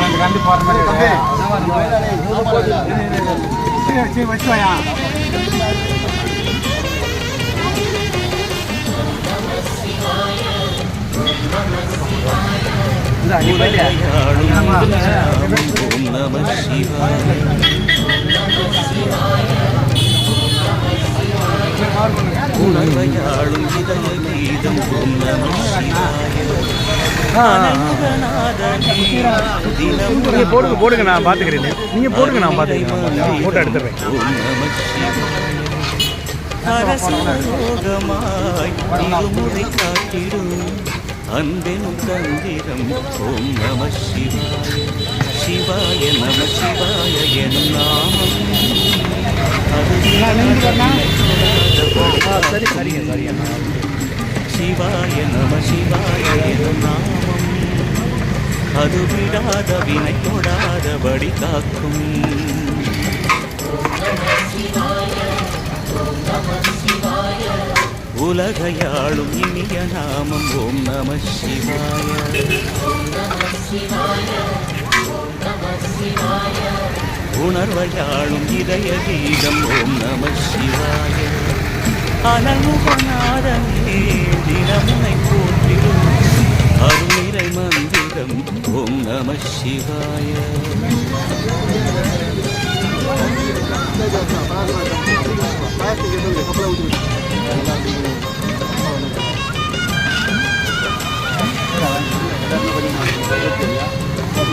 ரெண்டு கண்டு போற மாதிரி வச்சு வாயா ஓம் நம சிவாய உணர்வையாளும் இதய கீதம் நீங்க போடுங்க போடுங்க நான் பாத்துக்கிறேன் நீங்க போடுங்க நான் பாத்துக்கிறேன். போட்டோ எடுத்துறேன் அரசோகமாய் திருமுறை காட்டிடும் அன்பெனும் தந்திரம். ஓம் நம சிவாய சிவாய நம சிவாய என் நாமம். சரி சரிங்க சரிங்க சிவாய நம சிவாய நாமம். அது விடாத வினை தொடாதபடி காக்கும். உலகையாளும் இனிய நாமம். ஓம் நம சிவாய. உணர்வையாளும் இதய கீதம் ஓம் நம சிவாய. அனல்முகநாதனே தினமுனை போற்றிடும். அருளிரை மந்திரம் ஓம் நம சிவாய.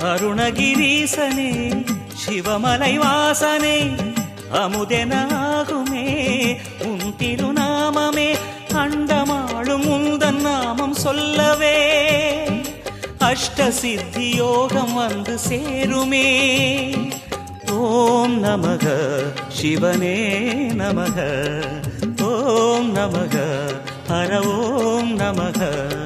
அருணகிரீசனே சிவமலை வாசனே அமுதெனாகுமே உன் திருநாமமே அண்டமாளும் உந்தன் நாமம் சொல்லவே. அஷ்ட சித்தி யோகம் வந்து சேருமே. ஓம் நமக சிவனே நமக. ஓம் நமக ஹர ஓம் நமக.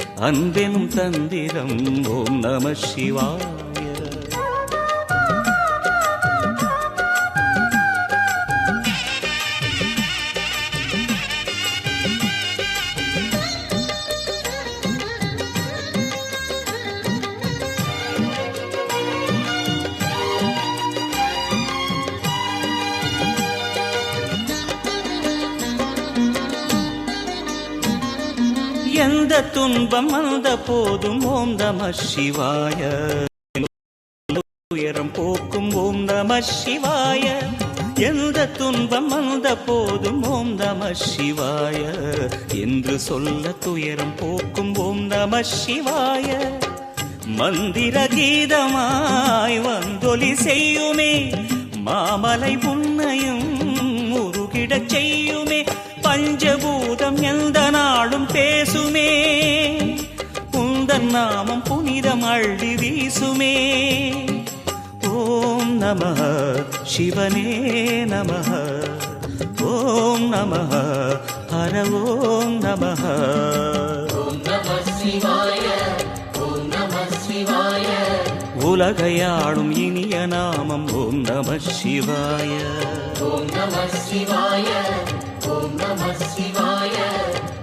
அன்பெனும் தந்திரம் ஓம் நம சிவாய. எந்த துன்பம் வந்த போதும் ஓம் நம சிவாய. உயரம் போக்கும் ஓம் நம சிவாய. எந்த துன்பம் வந்த போதும் ஓம் நம சிவாய. என்று சொல்ல துயரம் போக்கும் ஓம் நம சிவாய. மந்திர கீதமாய் வந்தொலி செய்யுமே. மாமலை உன்னையும் முருகிடச் செய்யுமே. பஞ்சபூதம் எந்த நாளும் பேசு உந்தன் நாமம் புனிதம் அள்ளி வீசுமே. ஓம் நம சிவனே நம. ஓம் நம ஹர ஓம் நம. உலகையாளும் இனிய நாமம் ஓம் நம சிவாய.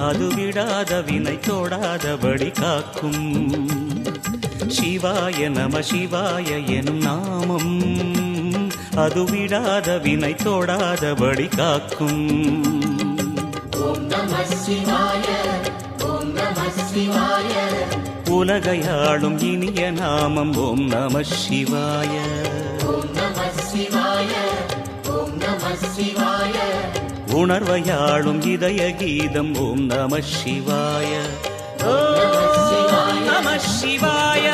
அது விடாத வினை தொடாதபடி காக்கும். சிவாய நம சிவாய எனும் நாமம். அது விடாத வினை தொடாதபடி காக்கும். உலகையாளும் இனிய நாமம் ஓம் நம சிவாய. உணர்வையாளும் இதய கீதம். ஓம் நம சிவாய. ஓம் நம சிவாய.